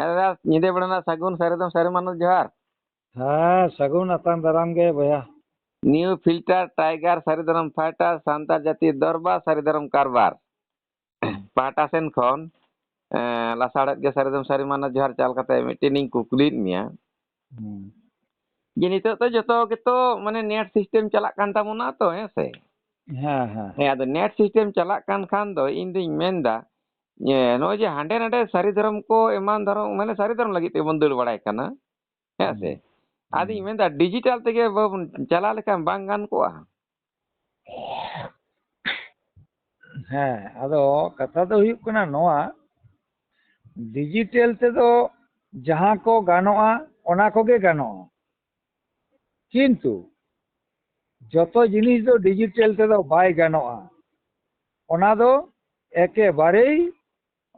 ᱦᱮᱸ ᱧᱤᱫᱟᱹ ᱵᱮᱲᱟ ᱨᱮᱱᱟᱜ ᱥᱟᱹᱜᱩᱱ ᱥᱟᱨᱮᱫᱚᱢ ᱥᱟᱨᱮ ᱢᱟᱱᱚᱛ ᱡᱚᱦᱟᱨ ᱦᱮᱸ ᱥᱟᱹᱜᱩᱱ ᱟᱛᱟᱝ ᱫᱟᱨᱟᱢ ᱜᱮ ᱵᱚᱭᱦᱟ ᱱᱤᱭᱩ ᱯᱷᱤᱞᱴᱟᱨ ᱴᱟᱭᱜᱟᱨ ᱥᱟᱨᱮ ᱫᱷᱚᱨᱚᱢ ᱯᱷᱟᱭᱴᱟᱨ ᱥᱟᱱᱛᱟᱲ ᱡᱟᱹᱛᱤ ᱫᱚᱨᱵᱟᱨ ᱥᱟᱹᱨᱤ ᱫᱷᱚᱨᱚᱢ ᱠᱟᱨᱵᱟᱨ ᱯᱟᱦᱴᱟ ᱥᱮᱱ ᱠᱷᱚᱱ ᱞᱟᱥᱟᱲᱦᱮᱫ ᱜᱮ ᱥᱟᱨᱮᱫᱚᱢ ᱥᱟᱨᱮ ᱢᱟᱱᱚᱛ ᱡᱚᱦᱟᱨ ᱪᱟᱞ ᱠᱟᱛᱮ ᱢᱤᱫᱴᱮᱱ ᱤᱧ ᱠᱩᱠᱞᱤᱭᱮᱫ ᱢᱮᱭᱟ ᱡᱮ ᱱᱤᱛᱚᱜ ᱫᱚ ᱡᱚᱛᱚ ᱜᱮᱛᱚ ᱢᱟᱱᱮ ᱱᱮᱴ ᱥᱤᱥᱴᱮᱢ ᱪᱟᱞᱟᱜ ᱠᱟᱱ ᱛᱟᱵᱚᱱᱟ ᱛᱚ ᱦᱮᱸ ᱥᱮ ᱦᱮᱸ ᱦᱮᱸ ᱦᱮᱸ ᱟᱫᱚ ᱱᱮᱴ ᱥᱤᱥᱴᱮᱢ ᱪᱟᱞᱟᱜ ᱠᱟᱱ ᱠᱷᱟᱱ ᱫᱚ ᱤᱧ ᱫᱩᱧ ᱢᱮᱱᱫᱟ ᱱᱚᱜᱼᱚᱭ ᱡᱮ ᱦᱟᱸᱰᱮ ᱱᱟᱰᱮ ᱥᱟᱹᱨᱤ ᱫᱷᱚᱨᱚᱢ ᱠᱚ ᱮᱢᱟᱱ ᱫᱷᱚᱨᱚᱢ ᱢᱟᱱᱮ ᱥᱟᱹᱨᱤ ᱫᱷᱚᱨᱚᱢ ᱞᱟᱹᱜᱤᱫ ᱛᱮᱵᱚᱱ ᱫᱟᱹᱲ ᱵᱟᱲᱟᱭ ᱠᱟᱱᱟ ᱦᱮᱸ ᱥᱮ ᱟᱫᱚᱧ ᱢᱮᱱᱫᱟ ᱰᱤᱡᱤᱴᱟᱞ ᱛᱮᱜᱮ ᱵᱟᱵᱚᱱ ᱪᱟᱞᱟᱣ ᱞᱮᱠᱷᱟᱱ ᱵᱟᱝ ᱜᱟᱱ ᱠᱚᱜᱼᱟ ᱦᱮᱸ ᱟᱫᱚ ᱠᱟᱛᱷᱟ ᱫᱚ ᱦᱩᱭᱩᱜ ᱠᱟᱱᱟ ᱱᱚᱣᱟ ᱰᱤᱡᱤᱴᱮᱞ ᱛᱮᱫᱚ ᱡᱟᱦᱟᱸ ᱠᱚ ᱜᱟᱱᱚᱜᱼᱟ ᱚᱱᱟ ᱠᱚᱜᱮ ᱜᱟᱱᱚᱜᱼᱟ ᱠᱤᱱᱛᱩ ᱡᱚᱛᱚ ᱡᱤᱱᱤᱥ ᱫᱚ ᱰᱤᱡᱤᱴᱮᱞ ᱛᱮᱫᱚ ᱵᱟᱭ ᱜᱟᱱᱚᱜᱼᱟ ᱚᱱᱟ ᱫᱚ ᱮᱠᱮᱵᱟᱨᱮᱭ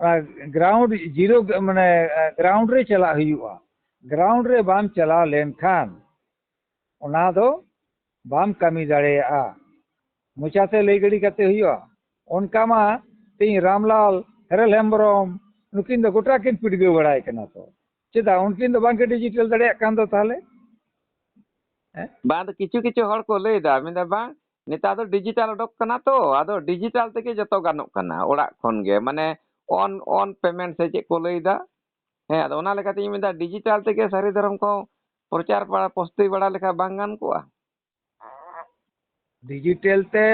ग्राउंड ज़ीरो मैंने ग्राउंड रे चला हुआ। ग्राउंड रे बाम चला लेन खान। उना दो तो बाम कमी दड़ेया मुचाते लई गड़ी करते हुआ। उनका मा, तीन रामलाल, हरल हेम्ब्रम नुकिन दो गोटा किन पिटगो बड़ाय कना तो। चेदा उनकिन दो बांके डिजिटल दड़े कान दो ताले बांद किचु किचु हड़ को ले दा। मेंदा बा, नेता दो तो डिजिटल डक कना तो। आदो डिजिटल ते जतो गानो कना ओड़ा खोन गे माने ᱚᱱ ᱚᱱ ᱯᱮᱢᱮᱱᱴ ᱥᱮ ᱪᱮᱫ ᱠᱚ ᱞᱟᱹᱭᱫᱟ ᱦᱮᱸ ᱟᱫᱚ ᱚᱱᱟ ᱞᱮᱠᱟᱛᱤᱧ ᱢᱮᱱᱫᱟ ᱰᱤᱡᱤᱴᱟᱞ ᱛᱮᱜᱮ ᱥᱟᱹᱨᱤ ᱫᱷᱚᱨᱚᱢ ᱠᱚ ᱯᱨᱚᱪᱟᱨ ᱵᱟᱲᱟ ᱯᱚᱥᱛᱤ ᱵᱟᱲᱟ ᱞᱮᱠᱷᱟᱱ ᱵᱟᱝ ᱜᱟᱱ ᱠᱚᱜᱼᱟ ᱰᱤᱡᱤᱴᱮᱞ ᱛᱮ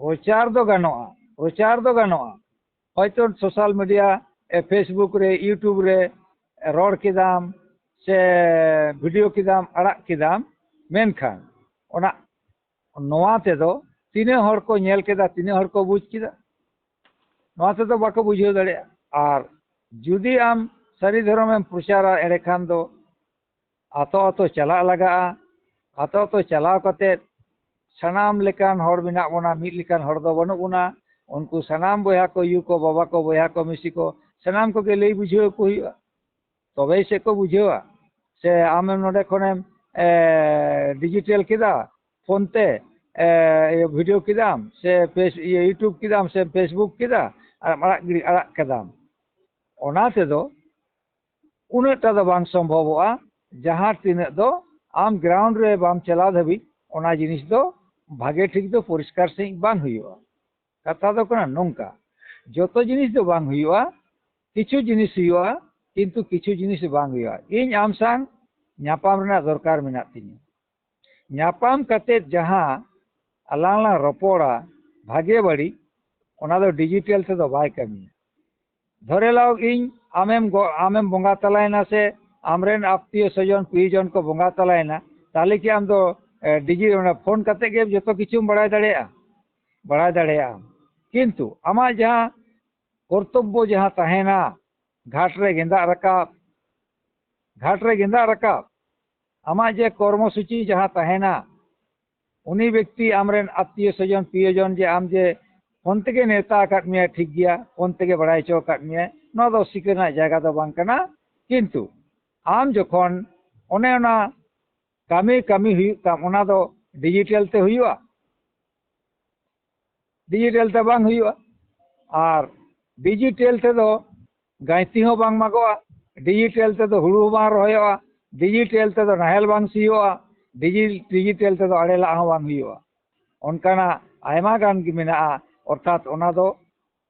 ᱯᱨᱚᱪᱟᱨ ᱫᱚ ᱜᱟᱱᱚᱜᱼᱟ ᱯᱨᱚᱪᱟᱨ ᱫᱚ ᱜᱟᱱᱚᱜᱼᱟ ᱦᱚᱭᱛᱳ ᱥᱳᱥᱟᱞ ᱢᱤᱰᱤᱭᱟ ᱯᱷᱮᱥᱵᱩᱠ ᱨᱮ ᱤᱭᱩᱴᱩᱵᱽ ᱨᱮ ᱨᱚᱲ ᱠᱮᱫᱟᱢ ᱥᱮ ᱵᱷᱤᱰᱤᱭᱳ ᱠᱮᱫᱟᱢ ᱟᱲᱟᱜ ᱠᱮᱫᱟᱢ ᱢᱮᱱᱠᱷᱟᱱ ᱚᱱᱟ ᱱᱚᱣᱟ ᱛᱮᱫᱚ ᱛᱤᱱᱟᱹᱜ ᱦᱚᱲ ᱠᱚ ᱧᱮᱞ ᱠᱮᱫᱟ ᱛᱤᱱᱟᱹᱜ ᱦᱚᱲ ᱠᱚ ᱵᱩᱡᱽ ᱠᱮᱫᱟ ᱱᱚᱣᱟ ᱛᱮᱫᱚ ᱵᱟᱠᱚ ᱵᱩᱡᱷᱟᱹᱣ ᱫᱟᱲᱮᱭᱟᱜᱼᱟ ᱟᱨ ᱡᱩᱫᱤ ᱟᱢ ᱥᱟᱹᱨᱤ ᱫᱷᱚᱨᱚᱢᱮᱢ ᱯᱨᱚᱪᱟᱨᱟ ᱮᱸᱰᱮᱠᱷᱟᱱ ᱫᱚ ᱟᱛᱳ ᱟᱛᱳ ᱪᱟᱞᱟᱜ ᱞᱟᱜᱟᱜᱼᱟ ᱟᱛᱳ ᱟᱛᱳ ᱪᱟᱞᱟᱣ ᱠᱟᱛᱮᱫ ᱥᱟᱱᱟᱢ ᱞᱮᱠᱟᱱ ᱦᱚᱲ ᱢᱮᱱᱟᱜ ᱵᱚᱱᱟ ᱢᱤᱫ ᱞᱮᱠᱟᱱ ᱦᱚᱲ ᱫᱚ ᱵᱟᱹᱱᱩᱜ ᱵᱚᱱᱟ ᱩᱱᱠᱩ ᱥᱟᱱᱟᱢ ᱵᱚᱭᱦᱟ ᱠᱚ ᱭᱩ ᱠᱚ ᱵᱟᱵᱟ ᱠᱚ ᱵᱚᱭᱦᱟ ᱠᱚ ᱢᱤᱥᱤ ᱠᱚ ᱥᱟᱱᱟᱢ ᱠᱚᱜᱮ ᱞᱟᱹᱭ ᱵᱩᱡᱷᱟᱹᱣ ᱟᱠᱚ ᱦᱩᱭᱩᱜᱼᱟ ᱛᱚᱵᱮ ᱥᱮ ᱠᱚ ᱵᱩᱡᱷᱟᱹᱣᱟ ᱥᱮ ᱟᱢᱮᱢ ᱱᱚᱰᱮ ᱠᱷᱚᱱᱮᱢ ᱰᱤᱡᱤᱴᱮᱞ ᱠᱮᱫᱟ ᱯᱷᱳᱱ te ᱵᱷᱤᱰᱤᱭᱳ ᱠᱮᱫᱟᱢ ᱥᱮ ᱯᱷᱮᱥ ᱤᱭᱩᱴᱩᱵᱽ ᱠᱮᱫᱟᱢ ᱥᱮ ᱯᱷᱮᱥᱵᱩᱠ ᱠᱮᱫᱟ ᱟᱨ ᱟᱲᱟᱜ ᱜᱤᱰᱤ ᱟᱲᱟᱜ ᱠᱮᱫᱟᱢ ᱚᱱᱟ ᱛᱮᱫᱚ ᱩᱱᱟᱹᱜᱴᱟ ᱫᱚ ᱵᱟᱝ ᱥᱚᱢᱵᱷᱚᱵᱚᱜᱼᱟ ᱡᱟᱦᱟᱸ ᱛᱤᱱᱟᱹᱜ ᱫᱚ ᱟᱢ ᱜᱨᱟᱣᱩᱱᱰ ᱨᱮ ᱵᱟᱢ ᱪᱟᱞᱟᱣ ᱫᱷᱟᱹᱵᱤᱡ ᱚᱱᱟ ᱡᱤᱱᱤᱥ ᱫᱚ ᱵᱷᱟᱜᱮ ᱴᱷᱤᱠ ᱫᱚ ᱯᱚᱨᱤᱥᱠᱟᱨ ᱥᱟᱺᱦᱤᱡ ᱵᱟᱝ ᱦᱩᱭᱩᱜᱼᱟ ᱠᱟᱛᱷᱟ ᱫᱚ ᱠᱟᱱᱟ ᱱᱚᱝᱠᱟ ᱡᱚᱛᱚ ᱡᱤᱱᱤᱥ ᱫᱚ ᱵᱟᱝ ᱦᱩᱭᱩᱜᱼᱟ ᱠᱤᱪᱷᱩ ᱡᱤᱱᱤᱥ ᱦᱩᱭᱩᱜᱼᱟ ᱠᱤᱱᱛᱩ ᱠᱤᱪᱷু ᱡᱤᱱᱤᱥ ᱵᱟᱝ ᱦᱩᱭᱩᱜᱼᱟ ᱤᱧ ᱟᱢ ᱥᱟᱝ ᱧᱟᱯᱟᱢ ᱨᱮᱱᱟᱜ ᱫᱚᱨᱠᱟᱨ ᱢᱮᱱᱟᱜ ᱛᱤᱧᱟᱹ ᱧᱟᱯᱟᱢ ᱠᱟᱛᱮᱫ ᱡᱟᱦᱟᱸ ᱟᱞᱟᱝ ᱞᱟᱝ ᱨᱚᱯᱚᱲᱟ ᱵᱷᱟᱜᱮ ᱵᱟᱹᱲᱤᱡ डिजिटल से बै कमी धरे लाओ इन आम आम बंगा तलाना से आमरेन आत्मीय स्वजन पी जन को बंगा तलाना तेल कि आम डिजि फ़ोन करते जो तो किचुम बड़ा दड़ा किंतु आम जहाँ कर्तव्य जहाँ तहना घाटे गेंदा रकाब घाटे गेंदा रकाब आम जे कर्मसूची जहाँ तहना उन्नी व्यक्ति आमरेन आत्मीय सजन पी जन जे आम जे ᱯᱷᱳᱱ ᱛᱮᱜᱮ ᱱᱮᱣᱛᱟ ᱟᱠᱟᱫ ᱢᱮᱭᱟ ᱴᱷᱤᱠ ᱜᱮᱭᱟ ᱯᱷᱳᱱ ᱛᱮᱜᱮ ᱵᱟᱲᱟᱭ ᱦᱚᱪᱚ ᱟᱠᱟᱫ ᱢᱮᱭᱟᱭ ᱱᱚᱣᱟ ᱫᱚ ᱥᱤᱠᱟᱹᱨ ᱨᱮᱱᱟᱜ ᱡᱟᱭᱜᱟ ᱫᱚ ᱵᱟᱝ ᱠᱟᱱᱟ ᱠᱤᱱᱛᱩ ᱟᱢ ᱡᱚᱠᱷᱚᱱ ᱚᱱᱮ ᱚᱱᱟ ᱠᱟᱹᱢᱤ ᱠᱟᱹᱢᱤ ᱦᱩᱭᱩᱜ ᱛᱟᱢ ᱚᱱᱟ ᱫᱚ ᱰᱤᱡᱤᱴᱮᱞ ᱛᱮ ᱦᱩᱭᱩᱜᱼᱟ ᱰᱤᱡᱤᱴᱮᱞ ᱛᱮ ᱵᱟᱝ ᱦᱩᱭᱩᱜᱼᱟ ᱟᱨ ᱰᱤᱡᱤᱴᱮᱞ ᱛᱮᱫᱚ ᱜᱟᱹᱭᱛᱤ ᱦᱚᱸ ᱵᱟᱝ ᱢᱟᱜᱚᱜᱼᱟ ᱰᱤᱡᱤᱴᱮᱞ ᱛᱮᱫᱚ ᱦᱩᱲᱩ ᱦᱚᱸ ᱵᱟᱝ ᱨᱚᱦᱚᱭᱚᱜᱼᱟ ᱰᱤᱡᱤᱴᱮᱞ ᱛᱮᱫᱚ ᱱᱟᱦᱮᱞ ᱵᱟᱝ ᱥᱤᱭᱳᱜᱼᱟ ᱰᱤᱡᱤᱴᱮᱞ ᱛᱮᱫᱚ ᱟᱲᱮ ᱞᱟᱜ ᱦᱚᱸ ᱵᱟᱝ ᱦᱩᱭᱩᱜᱼᱟ ᱚᱱᱠᱟᱱᱟᱜ ᱟᱭᱢᱟ ᱜᱟᱱ ᱜᱮ ᱢᱮᱱᱟᱜᱼᱟ ᱚᱨᱛᱷᱟᱛ ᱚᱱᱟ ᱫᱚ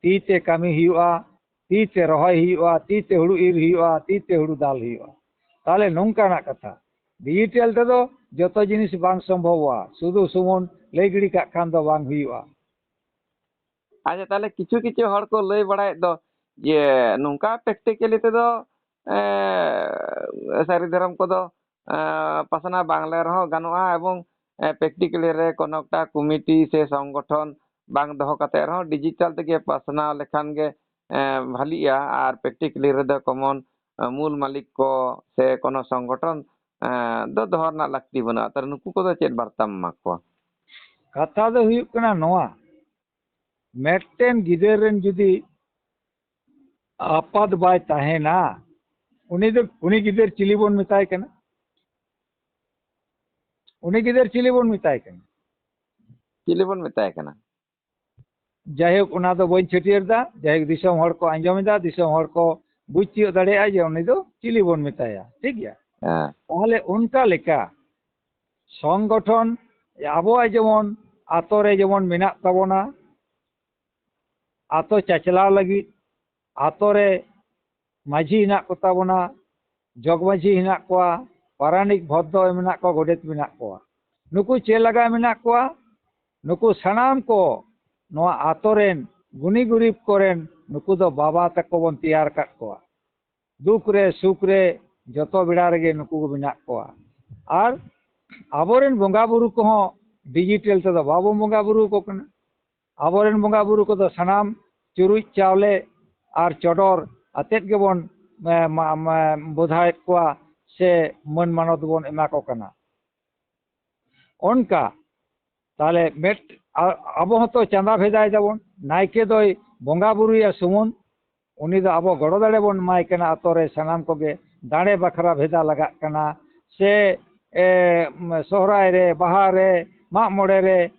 ᱛᱤ ᱛᱮ ᱠᱟᱹᱢᱤ ᱦᱩᱭᱩᱜᱼᱟ ᱛᱤ ᱛᱮ ᱨᱚᱦᱚᱭ ᱦᱩᱭᱩᱜᱼᱟ ᱛᱤ ᱛᱮ ᱦᱩᱲᱩ ᱤᱨ ᱦᱩᱭᱩᱜᱼᱟ ᱛᱤ ᱛᱮ ᱦᱩᱲᱩ ᱫᱟᱞ ᱦᱩᱭᱩᱜᱼᱟ ᱛᱟᱦᱞᱮ ᱱᱚᱝᱠᱟᱱᱟᱜ ᱠᱟᱛᱷᱟ ᱰᱤᱡᱤᱴᱮᱞ ᱛᱮᱫᱚ ᱡᱚᱛᱚ ᱡᱤᱱᱤᱥ ᱵᱟᱝ ᱥᱚᱢᱵᱷᱚᱵᱚᱜᱼᱟ ᱥᱩᱫᱷᱩ ᱥᱩᱢᱩᱱ ᱞᱟᱹᱭ ᱜᱤᱰᱤ ᱠᱟᱜ ᱠᱷᱟᱱ ᱫᱚ ᱵᱟᱝ ᱦᱩᱭᱩᱜᱼᱟ ᱟᱪᱪᱷᱟ ᱛᱟᱦᱞᱮ ᱠᱤᱪᱷᱩ ᱠᱤᱪᱷᱩ ᱦᱚᱲ ᱠᱚ ᱞᱟᱹᱭ ᱵᱟᱲᱟᱭᱮᱫ ᱫᱚ ᱡᱮ ᱱᱚᱝᱠᱟ ᱯᱨᱮᱠᱴᱤᱠᱮᱞᱤ ᱛᱮᱫᱚ ᱥᱟᱹᱨᱤ ᱫᱷᱚᱨᱚᱢ ᱠᱚᱫᱚ ᱯᱟᱥᱱᱟᱣ ᱵᱟᱝ ᱞᱮ ᱨᱮᱦᱚᱸ ᱜᱟᱱᱚᱜᱼᱟ ᱮᱵᱚᱝ ᱯᱨᱮᱠᱴᱤᱠᱮᱞᱤ ᱨᱮ ᱠᱳᱱᱳ একটা কমিটি ᱥᱮ ᱥᱚᱝᱜᱚᱴᱷᱚᱱ ᱵᱟᱝ ᱫᱚᱦᱚ ᱠᱟᱛᱮᱫ ᱨᱮᱦᱚᱸ ᱰᱤᱡᱤᱴᱟᱞ ᱛᱮᱜᱮ ᱯᱟᱥᱱᱟᱣ ᱞᱮᱠᱷᱟᱱ ᱜᱮ ᱵᱷᱟᱞᱤᱜᱼᱟ ᱟᱨ ᱯᱨᱮᱠᱴᱤᱠᱮᱞᱤ ᱨᱮᱫᱚ ᱠᱚᱢᱚᱱ ᱢᱩᱞ ᱢᱟᱞᱤᱠ ᱠᱚ ᱥᱮ ᱠᱳᱱᱳ ᱥᱚᱝᱜᱚᱴᱷᱚᱱ ᱫᱚ ᱫᱚᱦᱚ ᱨᱮᱱᱟᱜ ᱞᱟᱹᱠᱛᱤ ᱵᱟᱹᱱᱩᱜᱼᱟ ᱛᱟᱦᱞᱮ ᱱᱩᱠᱩ ᱠᱚᱫᱚ ᱪᱮᱫ ᱵᱟᱨᱛᱟᱢ ᱮᱢᱟ ᱠᱚᱣᱟ ᱠᱟᱛᱷᱟ ᱫᱚ ᱦᱩᱭᱩᱜ ᱠᱟᱱᱟ ᱱᱚᱣᱟ ᱢᱤᱫᱴᱮᱱ ᱜᱤᱫᱟᱹᱨ ᱨᱮᱱ ᱡᱩᱫᱤ ᱟᱯᱟᱛ ᱵᱟᱭ ᱛᱟᱦᱮᱱᱟ ᱩᱱᱤ ᱫᱚ ᱩᱱᱤ ᱜᱤᱫᱟᱹᱨ ᱪᱤᱞᱤ ᱵᱚᱱ ᱢᱮᱛᱟᱭ ᱠᱟᱱᱟ ᱩᱱᱤ ᱜᱤᱫᱟᱹᱨ ᱪᱤᱞᱤ ᱵᱚᱱ ᱢᱮᱛᱟᱭ ᱠᱟᱱᱟ ᱪᱤᱞᱤ ᱵᱚᱱ ᱢᱮᱛᱟᱭ ᱠᱟᱱᱟ ᱡᱟᱭᱦᱳᱠ ᱚᱱᱟ ᱫᱚ ᱵᱟᱹᱧ ᱪᱷᱟᱹᱴᱭᱟᱹᱨ ᱮᱫᱟ ᱡᱟᱭᱦᱳᱠ ᱫᱤᱥᱚᱢ ᱦᱚᱲ ᱠᱚ ᱟᱸᱡᱚᱢ ᱮᱫᱟ ᱫᱤᱥᱚᱢ ᱦᱚᱲ ᱠᱚ ᱵᱩᱡᱽ ᱛᱤᱭᱳᱜ ᱫᱟᱲᱮᱭᱟᱜᱼᱟ ᱡᱮ ᱩᱱᱤ ᱫᱚ ᱪᱤᱞᱤ ᱵᱚᱱ ᱢᱮᱛᱟᱭᱟ ᱴᱷᱤᱠ ᱜᱮᱭᱟ ᱦᱮᱸ ᱛᱟᱦᱚᱞᱮ ᱚᱱᱠᱟ ᱞᱮᱠᱟ ᱥᱚᱝᱜᱚᱴᱷᱚᱱ ᱟᱵᱚᱣᱟᱜ ᱡᱮᱢᱚᱱ ᱟᱛᱳ ᱨᱮ ᱡᱮᱢᱚᱱ ᱢᱮᱱᱟᱜ ᱛᱟᱵᱚᱱᱟ ᱟᱛᱳ ᱪᱟᱪᱞᱟᱣ ᱞᱟᱹᱜᱤᱫ ᱟᱛᱳ ᱨᱮ ᱢᱟᱺᱡᱷᱤ ᱦᱮᱱᱟᱜ ᱠᱚᱛᱟ ᱵᱚᱱᱟ ᱡᱚᱜᱽ ᱢᱟᱺᱡᱷᱤ ᱦᱮᱱᱟᱜ ᱠᱚᱣᱟ ᱯᱟᱨᱟᱱᱤᱠ ᱵᱷᱚᱫᱽᱫᱚ ᱢᱮᱱᱟᱜ ᱠᱚᱣᱟ ᱜᱚᱰᱮᱛ ᱢᱮᱱᱟᱜ ᱠᱚᱣᱟ ᱱᱩᱠᱩ ᱪᱮᱫ ᱞᱟᱜᱟ ᱢᱮᱱᱟᱜ ᱠᱚᱣᱟ ᱱᱩᱠᱩ ᱥᱟᱱᱟᱢ ko ᱱᱚᱣᱟ ᱟᱛᱳ ᱨᱮᱱ ᱜᱩᱱᱤ ᱜᱩᱨᱤᱵ koren ᱱᱩᱠᱩ ᱫᱚ ᱵᱟᱵᱟ ᱛᱟᱠᱚ ᱵᱚᱱ ᱛᱮᱭᱟᱨ ᱠᱟᱫ ᱠᱚᱣᱟ ᱫᱩᱠ ᱨᱮ ᱥᱩᱠ ᱨᱮ ᱡᱚᱛᱚ ᱵᱮᱲᱟ ᱨᱮᱜᱮ ᱱᱩᱠᱩ ᱠᱚ ᱢᱮᱱᱟᱜ ᱠᱚᱣᱟ ᱟᱨ ᱟᱵᱚᱨᱮᱱ ᱵᱚᱸᱜᱟ ᱵᱩᱨᱩ ᱠᱚᱦᱚᱸ ᱰᱤᱡᱤᱴᱮᱞ ᱛᱮᱫᱚ ᱵᱟᱵᱚᱱ ᱵᱚᱸᱜᱟ ᱵᱩᱨᱩ ᱟᱠᱚ ᱠᱟᱱᱟ ᱟᱵᱚᱨᱮᱱ ᱵᱚᱸᱜᱟ ᱵᱩᱨᱩ ᱠᱚᱫᱚ ᱥᱟᱱᱟᱢ ᱪᱩᱨᱩᱡ ᱪᱟᱣᱞᱮ ᱟᱨ ᱪᱚᱰᱚᱨ ᱟᱛᱮᱫ ᱜᱮᱵᱚᱱ ᱵᱚᱫᱷᱟᱭᱮᱫ ᱠᱚᱣᱟ ᱥᱮ ᱢᱟᱹᱱ ᱢᱟᱱᱚᱛ ᱵᱚᱱ ᱮᱢᱟ ᱠᱚ ᱠᱟᱱᱟ ᱚᱱᱠᱟ ᱛᱟᱦᱚᱞᱮ ᱢᱮᱫ ᱟᱵᱚ ᱦᱚᱸᱛᱚ ᱪᱟᱸᱫᱟ ᱵᱷᱮᱫᱟᱭ ᱫᱟᱵᱚᱱ ᱱᱟᱭᱠᱮ ᱫᱚᱭ ᱵᱚᱸᱜᱟ ᱵᱩᱨᱩᱭᱟ ᱥᱩᱢᱩᱱ ᱩᱱᱤ ᱫᱚ ᱟᱵᱚ ᱜᱚᱲᱚ ᱫᱟᱲᱮ ᱵᱚᱱ ᱮᱢᱟᱭ ᱠᱟᱱᱟ ᱟᱛᱳ ᱨᱮ ᱥᱟᱱᱟᱢ ᱠᱚᱜᱮ ᱫᱟᱲᱮ ᱵᱟᱠᱷᱨᱟ ᱵᱷᱮᱫᱟ ᱞᱟᱜᱟᱜ ᱠᱟᱱᱟ ᱥᱮ ᱥᱚᱦᱨᱟᱭ ᱨᱮ ᱵᱟᱦᱟ ᱨᱮ ᱢᱟᱜ ᱢᱚᱬᱮ ᱨᱮ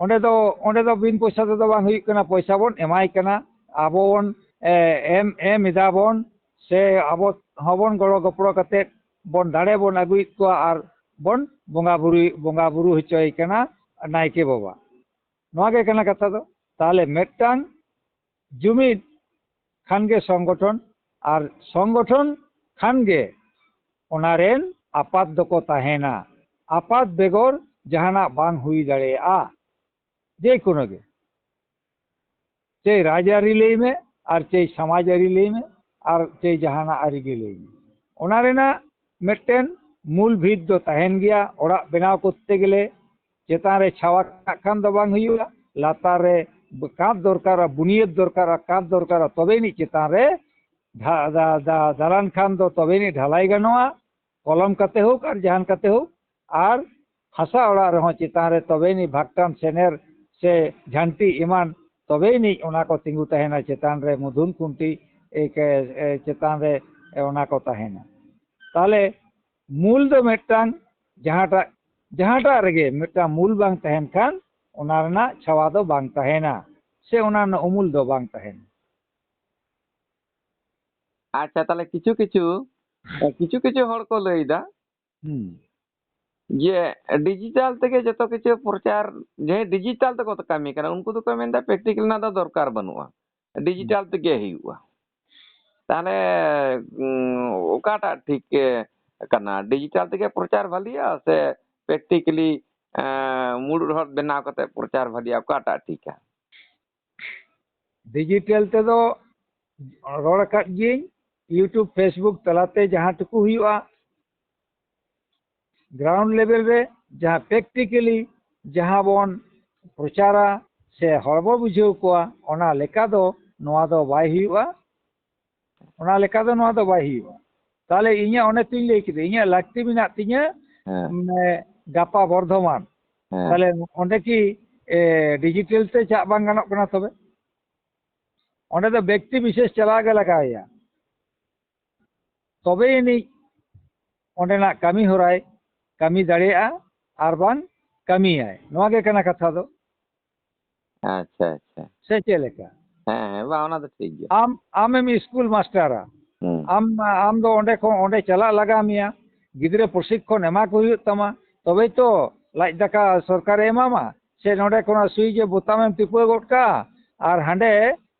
ᱚᱸᱰᱮ ᱫᱚ ᱚᱸᱰᱮ ᱫᱚ ᱵᱤᱱ ᱯᱚᱭᱥᱟ ᱛᱮᱫᱚ ᱵᱟᱝ ᱦᱩᱭᱩᱜ ᱠᱟᱱᱟ ᱯᱚᱭᱥᱟ ᱵᱚᱱ ᱮᱢᱟᱭ ᱠᱟᱱᱟ ᱟᱵᱚ ᱵᱚᱱ ᱮᱢ ᱮᱢ ᱮᱫᱟ ᱵᱚᱱ ᱥᱮ ᱟᱵᱚ ᱦᱚᱸᱵᱚᱱ ᱜᱚᱲᱚ ᱜᱚᱯᱲᱚ ᱠᱟᱛᱮᱫ ᱵᱚᱱ ᱫᱟᱲᱮ ᱵᱚᱱ ᱟᱹᱜᱩᱭᱮᱫ ᱠᱚᱣᱟ ᱟᱨ ᱵᱚᱱ ᱵᱚᱸᱜᱟ ᱵᱩᱨᱩ ᱵᱚᱸᱜᱟ ᱵᱩᱨᱩ ᱦᱚᱪᱚᱭ ᱠᱟᱱᱟ ನಾಯ್ಕಿ ಬೋಬ ᱱᱚᱣᱟᱜᱮ ᱠᱟᱱᱟ ᱠᱟᱛᱷᱟ ᱫᱚ ᱛᱟᱦᱚᱞᱮ ᱢᱤᱫᱴᱟᱝ ᱡᱩᱢᱤᱫ ᱠᱷᱟᱱᱜᱮ ᱥᱚᱝᱜᱚᱴᱷᱚᱱ ᱟᱨ ᱥᱚᱝᱜᱚᱴᱷᱚᱱ ᱠᱷᱟᱱᱜᱮ ᱚᱱᱟᱨᱮᱱ ᱟᱯᱟᱛ ᱫᱚᱠᱚ ᱛᱟᱦᱮᱱᱟ ᱟᱯᱟᱛ ᱵᱮᱜᱚᱨ ᱡᱟᱦᱟᱱᱟᱜ ᱵᱟᱝ ᱦᱩᱭ ᱫᱟᱲᱮᱭᱟᱜᱼᱟ ᱡᱮᱠᱳᱱᱳ ᱜᱮ ᱪᱮ ᱨᱟᱡᱽᱟᱹᱨᱤ ᱞᱟᱹᱭ ᱢᱮ ᱟᱨ ᱪᱮ ᱥᱚᱢᱟᱡᱽ ᱟᱹᱨᱤ ᱞᱟᱹᱭ ᱢᱮ ᱟᱨ ᱪᱮ ᱡᱟᱦᱟᱱᱟᱜ ᱟᱹᱨᱤ ᱜᱮ ᱞᱟᱹᱭ ᱢᱮ ᱚᱱᱟ ᱨᱮᱱᱟᱜ ᱢᱤᱫᱴᱮᱱ ᱢᱩᱞ ᱵᱷᱤᱛ ᱫᱚ ᱛᱟᱦᱮᱱ ᱜᱮᱭᱟ ᱚᱲᱟᱜ ᱵᱮᱱᱟᱣ ᱠᱚᱨᱛᱮ ᱜᱮᱞᱮ ᱪᱮᱛᱟᱱ ᱨᱮ ᱪᱷᱟᱣᱟ ᱠᱟᱜ ᱠᱷᱟᱱ ᱫᱚ ᱵᱟᱝ ᱦᱩᱭᱩᱜᱼᱟ ᱞᱟᱛᱟᱨ ᱨᱮ ᱠᱟᱸᱛ ᱫᱚᱨᱠᱟᱨᱟ ᱵᱩᱱᱤᱭᱟᱹᱫ ᱫᱚᱨᱠᱟᱨᱟ ᱠᱟᱸᱛ ᱫᱚᱨᱠᱟᱨᱟ ᱛᱚᱵᱮᱱᱤᱡ ᱪᱮᱛᱟᱱ ᱨᱮ ᱫᱟᱞᱟᱱ ᱠᱷᱟᱱ ᱫᱚ ᱛᱚᱵᱮᱱᱤᱡ ঢালাই ᱜᱟᱱᱚᱜᱼᱟ কলম কাতে হোক আর জাহান কাতে হোক আর ᱦᱟᱥᱟ ᱚᱲᱟᱜ ᱨᱮᱦᱚᱸ ᱪᱮᱛᱟᱱ ᱨᱮ ᱛᱚᱵᱮᱱᱤᱡ ᱵᱷᱟᱜᱴᱟᱢ ᱥᱮᱱᱮᱨ ᱥᱮ ᱡᱷᱟᱱᱴᱤ ᱮᱢᱟᱱ ᱛᱚᱵᱮᱱᱤᱡ ᱚᱱᱟ ᱠᱚ ᱛᱤᱸᱜᱩ ᱛᱟᱦᱮᱱᱟ ᱪᱮᱛᱟᱱ ᱨᱮ ᱢᱩᱫᱷᱩᱱ ᱠᱷᱩᱱᱴᱤ ᱪᱮᱛᱟᱱ ᱨᱮ ᱚᱱᱟ ᱠᱚ ᱛᱟᱦᱮᱱᱟ ᱛᱟᱦᱚᱞᱮ ᱢᱩᱞ ᱫᱚ ᱢᱤᱫᱴᱟᱝ ᱡᱟᱦᱟᱸᱴᱟᱜ ᱡᱟᱦᱟᱸᱴᱟᱜ ᱨᱮᱜᱮ ᱢᱤᱫᱴᱟᱝ ᱢᱩᱞ ᱵᱟᱝ ᱛᱟᱦᱮᱱ ᱠᱷᱟᱱ ᱚᱱᱟ ᱨᱮᱱᱟᱜ ᱪᱷᱟᱣᱟ ᱫᱚ ᱵᱟᱝ ᱛᱟᱦᱮᱱᱟ ᱥᱮ ᱚᱱᱟ ᱨᱮᱱᱟᱜ ᱩᱢᱩᱞ ᱫᱚ ᱵᱟᱝ ᱛᱟᱦᱮᱱᱟ ᱟᱪᱪᱷᱟ ᱛᱟᱦᱞᱮ ᱠᱤᱪᱷᱩ ᱠᱤᱪᱷᱩ ᱠᱤᱪᱷᱩ ᱠᱤᱪᱷᱩ ᱦᱚᱲ ᱠᱚ ᱞᱟᱹᱭᱫᱟ ᱡᱮ ᱰᱤᱡᱤᱴᱟᱞ ᱛᱮᱜᱮ ᱡᱚᱛᱚ ᱠᱤᱪᱷᱩ ᱯᱨᱚᱪᱟᱨ ᱡᱮ ᱰᱤᱡᱤᱴᱟᱞ ᱛᱮᱠᱚ ᱠᱟᱹᱢᱤ ᱠᱟᱱᱟ ᱩᱱᱠᱩ ᱫᱚᱠᱚ ᱢᱮᱱᱫᱟ ᱯᱨᱮᱠᱴᱤᱠᱮᱞ ᱨᱮᱱᱟᱜ ᱫᱚ ᱫᱚᱨᱠᱟᱨ ᱵᱟᱹᱱᱩᱜᱼᱟ ᱰᱤᱡᱤᱴᱟᱞ ᱛᱮᱜᱮ ᱦᱩᱭᱩᱜᱼᱟ ᱛᱟᱦᱞᱮ ᱚᱠᱟᱴᱟᱜ ᱴᱷᱤᱠ ᱠᱟᱱᱟ ᱰᱤᱡᱤᱴᱟᱞ ᱛᱮᱜᱮ ᱯᱨᱚᱪᱟᱨ ᱵᱷᱟᱹᱞᱤᱭᱟ ᱥᱮ ᱯᱨᱮᱠᱴᱤᱠᱮᱞᱤ ᱢᱩᱲᱩᱫ ᱦᱚᱲ ᱵᱮᱱᱟᱣ ᱠᱟᱛᱮ ᱯᱨᱚᱪᱟᱨ ᱵᱷᱟᱹᱞᱤᱭᱟ ᱚᱠᱟᱴᱟᱜ ᱴᱷᱤᱠᱟ ᱰᱤᱡᱤᱴᱮᱞ ᱛᱮᱫᱚ ᱨᱚᱲ ᱟᱠᱟᱫ ᱜᱤᱭᱟᱹᱧ ᱤᱭᱩᱴᱩᱵᱽ ᱯᱷᱮᱥᱵᱩᱠ ᱛᱟᱞᱟᱛᱮ ᱡᱟᱦᱟᱸ ᱴᱩᱠᱩ ᱦᱩᱭᱩᱜᱼᱟ ᱜᱨᱟᱣᱩᱱᱰ ᱞᱮᱵᱮᱞ ᱨᱮ ᱡᱟᱦᱟᱸ ᱯᱨᱮᱠᱴᱤᱠᱮᱞᱤ ᱡᱟᱦᱟᱸ ᱵᱚᱱ ᱯᱨᱚᱪᱟᱨᱟ ᱥᱮ ᱦᱚᱲ ᱵᱚ ᱵᱩᱡᱷᱟᱹᱣ ᱠᱚᱣᱟ ᱚᱱᱟ ᱞᱮᱠᱟ ᱫᱚ ᱱᱚᱣᱟ ᱫᱚ ᱵᱟᱭ ᱦᱩᱭᱩᱜᱼᱟ ᱚᱱᱟ ᱞᱮᱠᱟ ᱫᱚ ᱱᱚᱣᱟ ᱫᱚ ᱵᱟᱭ ᱦᱩᱭᱩᱜᱼᱟ ᱛᱟᱦᱚᱞᱮ ᱤᱧᱟᱹᱜ ᱚᱱᱮ ᱛᱤᱧ ᱞᱟᱹᱭ ᱠᱮᱫᱟ ᱤᱧᱟᱹᱜ ᱞᱟᱹᱠᱛᱤ ᱢᱮᱱᱟᱜ ᱛᱤᱧᱟᱹ ᱜᱟᱯᱟ ᱵᱚᱨᱫᱷᱚᱢᱟᱱ ᱛᱟᱦᱞᱮ ᱚᱸᱰᱮ ᱠᱤ ᱰᱤᱡᱤᱴᱮᱞ ᱛᱮ ᱪᱟᱜ ᱵᱟᱝ ᱜᱟᱱᱚᱜ ᱠᱟᱱᱟ ᱛᱚᱵᱮ ᱚᱸᱰᱮ ᱫᱚ ᱵᱮᱠᱛᱤ ᱵᱤᱥᱮᱥ ᱪᱟᱞᱟᱣ ᱜᱮ ᱞᱟᱜᱟᱣᱮᱭᱟ ᱛᱚᱵᱮ ᱟᱹᱱᱤᱡ ᱚᱸᱰᱮᱱᱟᱜ ᱠᱟᱹᱢᱤ ᱦᱚᱨᱟᱭ ᱠᱟᱹᱢᱤ ᱫᱟᱲᱮᱭᱟᱜᱼᱟ ᱟᱨ ᱵᱟᱝ ᱠᱟᱹᱢᱤᱭᱟᱭ ᱱᱚᱣᱟ ᱜᱮ ᱠᱟᱱᱟ ᱠᱟᱛᱷᱟ ᱫᱚ ᱟᱪᱪᱷᱟ ᱟᱪᱪᱷᱟ ᱥᱮ ᱪᱮᱫ ᱞᱮᱠᱟ ᱦᱮᱸ ᱦᱮᱸ ᱵᱟᱝ ᱚᱱᱟ ᱫᱚ ᱴᱷᱤᱠ ᱜᱮᱭᱟ ᱟᱢ ᱟᱢᱮᱢ ᱤᱥᱠᱩᱞ ᱢᱟᱥᱴᱟᱨᱟ ᱟᱢ ᱟᱢ ᱫᱚ ᱚᱸᱰᱮ ᱠᱷᱚᱱ ᱚᱸᱰᱮ ᱪᱟᱞᱟᱜ ᱞᱟᱜᱟᱣ ᱢᱮᱭᱟ ᱜᱤᱫᱽᱨᱟᱹ ᱯᱨᱚᱥᱤᱠᱠᱷᱚᱱ ᱮᱢᱟ ᱠᱚ ᱦᱩᱭᱩᱜ ᱛᱟᱢᱟ ᱛᱚᱵᱮ ᱛᱚ ᱞᱟᱡ ᱫᱟᱠᱟ ᱥᱚᱨᱠᱟᱨᱮ ᱮᱢᱟᱢᱟ ᱥᱮ ᱱᱚᱰᱮ ᱠᱷᱚᱱᱟᱜ ᱥᱩᱭᱤᱡ ᱮ ᱵᱳᱛᱟᱢᱮᱢ ᱴᱤᱯᱟᱹᱣ ᱜᱚᱫ ᱠᱟᱜᱼᱟ ᱟᱨ ᱦᱟᱸᱰᱮ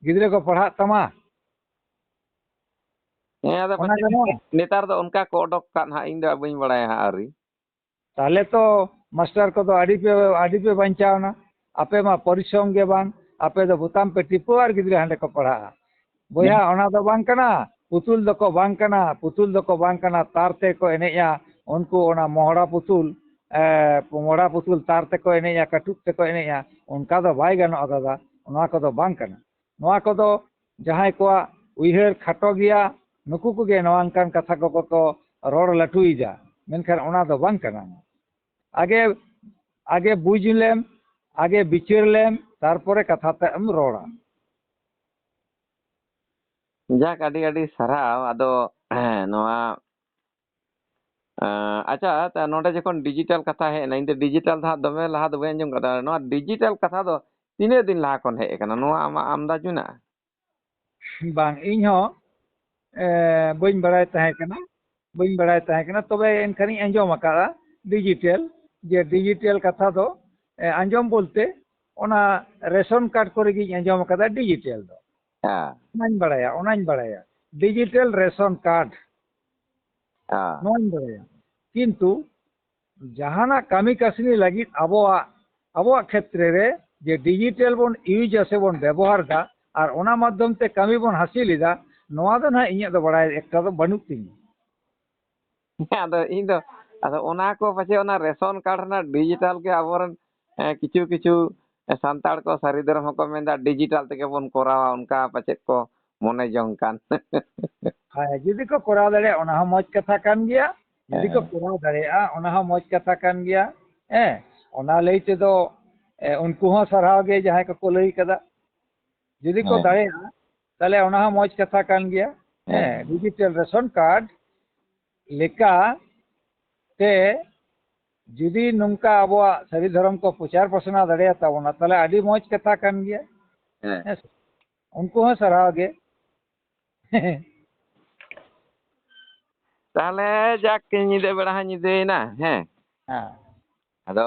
ᱜᱤᱫᱽᱨᱟᱹ ᱠᱚ ᱯᱟᱲᱦᱟᱜ ᱛᱟᱢᱟ ᱦᱮᱸ ᱟᱫᱚ ᱱᱮᱛᱟᱨ ᱫᱚ ᱚᱱᱠᱟ ᱠᱚ ᱚᱰᱚᱠ ᱠᱟᱜ ᱦᱟᱸᱜ ᱤᱧ ᱫᱚ ᱵᱟᱹᱧ ᱵᱟᱲᱟᱭᱟ ᱦᱟᱸᱜ ᱟᱹᱣᱨᱤ ᱛᱟᱦᱚᱞᱮ ᱛᱚ ᱢᱟᱥᱴᱟᱨ ᱠᱚᱫᱚ ᱟᱹᱰᱤ ᱯᱮ ᱟᱹᱰᱤ ᱯᱮ ᱵᱟᱧᱪᱟᱣᱱᱟ ᱟᱯᱮ ᱢᱟ ᱯᱚᱨᱤᱥᱨᱚᱢ ᱜᱮ ᱵᱟᱝ ᱟᱯᱮ ᱫᱚ ᱵᱳᱛᱟᱢ ᱯᱮ ᱴᱤᱯᱟᱹᱣᱟ ᱟᱨ ᱜᱤᱫᱽᱨᱟᱹ ᱦᱟᱸᱰᱮ ᱠᱚ ᱯᱟᱲᱦᱟᱜᱼᱟ ᱵᱚᱭᱦᱟ ᱚᱱᱟ ᱫᱚ ᱵᱟᱝ ᱠᱟᱱᱟ ᱯᱩᱛᱩᱞ ᱫᱚᱠᱚ ᱵᱟᱝ ᱠᱟᱱᱟ ᱯᱩᱛᱩᱞ ᱫᱚᱠᱚ ᱵᱟᱝ ᱠᱟᱱᱟ ᱛᱟᱨ ᱛᱮᱠᱚ ᱮᱱᱮᱡᱼᱟ ᱩᱱᱠᱩ ᱚᱱᱟ ᱢᱚᱦᱚᱲᱟ ᱯᱩᱛᱩᱞ পুতুল মহড়া পুতুল তার তে কো এনেয়া কাটুক তে কো এনেয়া উনকা ᱫᱚ ᱵᱟᱭ ᱜᱟᱱᱚᱜᱼᱟ ᱫᱟᱫᱟ ᱱᱚᱣᱟ ᱠᱚᱫᱚ ᱵᱟᱝ ᱠᱟᱱᱟ ᱱᱚᱣᱟ ᱠᱚᱫᱚ ᱡᱟᱦᱟᱸᱭ ᱠᱚᱣᱟᱜ ᱩᱭᱦᱟᱹᱨ ᱠᱷᱟᱴᱚ ᱜᱮᱭᱟ ᱱᱩᱠᱩ ᱠᱚᱜᱮ ᱱᱚᱣᱟ ᱚᱱᱠᱟᱱ ᱠᱟᱛᱷᱟ ᱠᱚᱠᱚ ᱠᱚ ᱨᱚᱲ ᱞᱟᱹᱴᱩᱭᱮᱫᱟ ᱢᱮᱱᱠᱷᱟᱱ ᱚᱱᱟ ᱫᱚ ᱵᱟᱝ ᱠᱟᱱᱟ ᱟᱜᱮ ᱟᱜᱮ ᱵᱩᱡᱽ ᱞᱮᱢ ᱟᱜᱮ ᱵᱤᱪᱟᱹᱨ ᱞᱮᱢ ᱛᱟᱨᱯᱚᱨᱮ ᱠᱟᱛᱷᱟ ᱛᱮ ᱮᱢ ᱨᱚᱲᱟ ᱡᱟᱠ ᱟᱹᱰᱤ ᱟᱹᱰᱤ ᱥᱟᱨᱦᱟᱣ ᱟᱫᱚ ᱱᱚᱣᱟ ᱟᱪᱪᱷᱟ ᱱᱚᱰᱮ ᱡᱚᱠᱷᱚᱱ ᱰᱤᱡᱤᱴᱟᱞ ᱠᱟᱛᱷᱟ ᱦᱮᱡ ᱮᱱᱟ ᱤᱧ ᱫᱚ ᱰᱤᱡᱤᱴᱟᱞ ᱫᱚ ᱦᱟᱸᱜ ᱫᱚᱢᱮ ᱞᱟᱦᱟ ᱫᱚ ᱵᱟᱹᱧ ᱟᱸᱡᱚᱢ ᱠᱟᱫᱟ ᱱᱚᱣᱟ ᱰᱤᱡᱤᱴᱟᱞ ᱠᱟᱛᱷᱟ ᱫᱚ ᱛᱤᱱᱟᱹᱜ ᱫᱤᱱ ᱞᱟᱦᱟ ᱠᱷᱚᱱ ᱦᱮᱡ ᱟᱠᱟᱱᱟ ᱱᱚᱣᱟ ᱟᱢᱟᱜ ᱟᱢᱫᱟᱡ ᱢᱮᱱᱟᱜᱼᱟ ᱵᱟᱝ ᱤᱧ ᱦᱚᱸ ᱵᱟᱹᱧ ᱵᱟᱲᱟᱭ ᱛᱟᱦᱮᱸ ᱠᱟᱱᱟ ᱵᱟᱹᱧ ᱵᱟᱲᱟᱭ ᱛᱟᱦᱮᱸ ᱠᱟᱱᱟ ᱛᱚᱵᱮ ᱮᱱᱠᱷᱟᱱᱤᱧ ᱟᱸᱡᱚᱢ ᱟᱠᱟᱫᱟ ᱰᱤᱡᱤᱴᱮᱞ ᱡᱮ ᱰᱤᱡᱤᱴᱮᱞ ᱠᱟᱛᱷᱟ ᱫᱚ ᱟᱸᱡᱚᱢ ᱵᱚᱞᱛᱮ ᱚᱱᱟ ᱨᱮᱥᱚᱱ ᱠᱟᱨᱰ ᱠᱚᱨᱮ ᱜᱤᱧ ᱟᱸᱡᱚᱢ ᱟᱠᱟᱫᱟ ᱰᱤᱡᱤᱴᱮᱞ ᱫᱚ ᱚᱱᱟᱧ ᱵᱟᱲᱟᱭᱟ ᱚᱱᱟᱧ ᱵᱟᱲᱟᱭᱟ ᱰᱤᱡᱤᱴᱮᱞ ᱨᱮᱥᱚᱱ ᱠᱟᱨᱰ ᱱᱚᱣᱟᱧ ᱵᱟᱲᱟᱭᱟ ᱠᱤᱱᱛᱩ ᱡᱟᱦᱟᱱᱟᱜ ᱠᱟᱹᱢᱤ ᱠᱟᱹᱥᱱᱤ ᱞᱟᱹᱜᱤᱫ ᱟᱵᱚᱣᱟᱜ ᱟᱵᱚᱣᱟᱜ ᱠᱷᱮᱛᱨᱮ ᱨᱮ ᱡᱮ ᱰᱤᱡᱤᱴᱟᱞ ᱵᱚᱱ ᱤᱭᱩᱡᱟ ᱥᱮ ᱵᱚᱱ ᱵᱮᱵᱚᱦᱟᱨ ᱫᱟ ᱟᱨ ᱚᱱᱟ ᱢᱟᱫᱽᱫᱷᱚᱢ ᱛᱮ ᱠᱟᱹᱢᱤ ᱵᱚᱱ ᱦᱟᱹᱥᱤᱞ ᱮᱫᱟ ᱱᱚᱣᱟ ᱫᱚ ᱱᱟᱦᱟᱜ ᱤᱧᱟᱹᱜ ᱫᱚ ᱵᱟᱲᱟᱭ ᱮᱠᱴᱟ ᱫᱚ ᱵᱟᱹᱱᱩᱜ ᱛᱤᱧᱟ ᱦᱮᱸ ᱟᱫᱚ ᱤᱧ ᱫᱚ ᱟᱫᱚ ᱚᱱᱟ ᱠᱚ ᱯᱟᱪᱮᱫ ᱚᱱᱟ ᱨᱮᱥᱚᱱ ᱠᱟᱨᱰ ᱨᱮᱱᱟᱜ ᱰᱤᱡᱤᱴᱟᱞ ᱜᱮ ᱟᱵᱚᱨᱮᱱ eh, ᱠᱤᱪᱷᱩ ᱠᱤᱪᱷᱩ ᱥᱟᱱᱛᱟᱲ ᱠᱚ ᱥᱟᱹᱨᱤ ᱫᱷᱚᱨᱚᱢ ᱦᱚᱸᱠᱚ ᱢᱮᱱᱫᱟ ᱰᱤᱡᱤᱴᱟᱞ ᱛᱮᱜᱮ ᱵᱚᱱ ᱠᱚᱨᱟᱣᱟ ᱚᱱᱠᱟ ᱯᱟᱪᱮᱫ ᱠᱚ ᱢᱚᱱᱮ ᱡᱚᱝ ᱠᱟᱱ मज कथा कान गया मज कथा कान गया उनको सारे जहाँ को लई कदा जुदी को दाया मज कथा कान गया डिजिटल रेशन कार्ड लेका ते जुदी नुंका अब सभी धर्म को प्रचार प्रसना दाया ताबी मज कथा कान गया उनको सारे ᱛᱟᱦᱚᱞᱮ ᱡᱟᱠ ᱧᱤᱫᱟᱹ ᱵᱮᱲᱟ ᱦᱚᱸ ᱧᱤᱫᱟᱹᱭᱮᱱᱟ ᱦᱮᱸ ᱦᱮᱸ ᱟᱫᱚ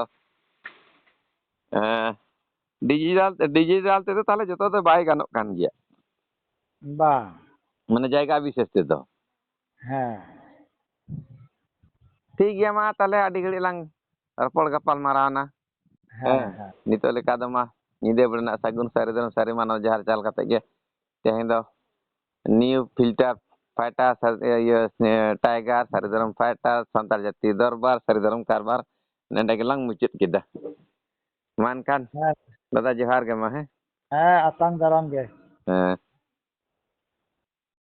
ᱰᱤᱡᱤᱴᱟᱞ ᱰᱤᱡᱤᱴᱟᱞ ᱛᱮᱫᱚ ᱛᱟᱦᱚᱞᱮ ᱡᱚᱛᱚ ᱫᱚ ᱵᱟᱭ ᱜᱟᱱᱚᱜ ᱠᱟᱱ ᱜᱮᱭᱟ ᱵᱟᱝ ᱢᱟᱱᱮ ᱡᱟᱭᱜᱟ ᱵᱤᱥᱮᱥ ᱛᱮᱫᱚ ᱦᱮᱸ ᱴᱷᱤᱠ ᱜᱮᱭᱟ ᱢᱟ ᱛᱟᱦᱚᱞᱮ ᱟᱹᱰᱤ ᱜᱷᱟᱹᱲᱤᱡ ᱞᱟᱝ ᱨᱚᱯᱚᱲ ᱜᱟᱯᱟᱞ ᱢᱟᱨᱟᱣᱱᱟ ᱦᱮᱸ ᱱᱤᱛᱚᱜ ᱞᱮᱠᱟ ᱫᱚ ᱢᱟ ᱧᱤᱫᱟᱹ ᱵᱮᱲᱟ ᱥᱟᱹᱜᱩᱱ ᱥᱟᱨᱤ ᱫᱷᱚᱨᱚᱢ ᱥᱟᱹᱨᱤ ᱢᱟᱱᱚᱣ ᱡᱟᱦᱟᱨ ᱪᱟᱞ ᱠᱟᱛᱮ ᱜᱮ ᱛᱮᱦᱮᱧ ᱫᱚ ᱱᱤᱭᱩ ᱯᱷᱤᱞᱴᱟᱨ ᱯᱷᱟᱭᱴᱟᱨ ᱤᱭᱟᱹ ᱴᱟᱭᱜᱟᱨ ᱥᱟᱹᱨᱤ ᱫᱷᱚᱨᱚᱢ ᱯᱷᱟᱭᱴᱟᱨ ᱥᱟᱱᱛᱟᱲ ᱡᱟᱹᱛᱤ ᱫᱚᱨᱵᱟᱨ ᱥᱟᱹᱨᱤ ᱫᱷᱚᱨᱚᱢ ᱠᱟᱨᱵᱟᱨ ᱱᱚᱰᱮ ᱜᱮᱞᱟᱝ ᱢᱩᱪᱟᱹᱫ ᱠᱮᱫᱟ ᱢᱟ ᱮᱱᱠᱷᱟᱱ ᱦᱮᱸ ᱫᱟᱫᱟ ᱡᱚᱦᱟᱨ ᱜᱮ ᱢᱟ ᱦᱮᱸ ᱦᱮᱸ ᱟᱛᱟᱝ ᱫᱟᱨᱟᱢ ᱜᱮ ᱦᱮᱸ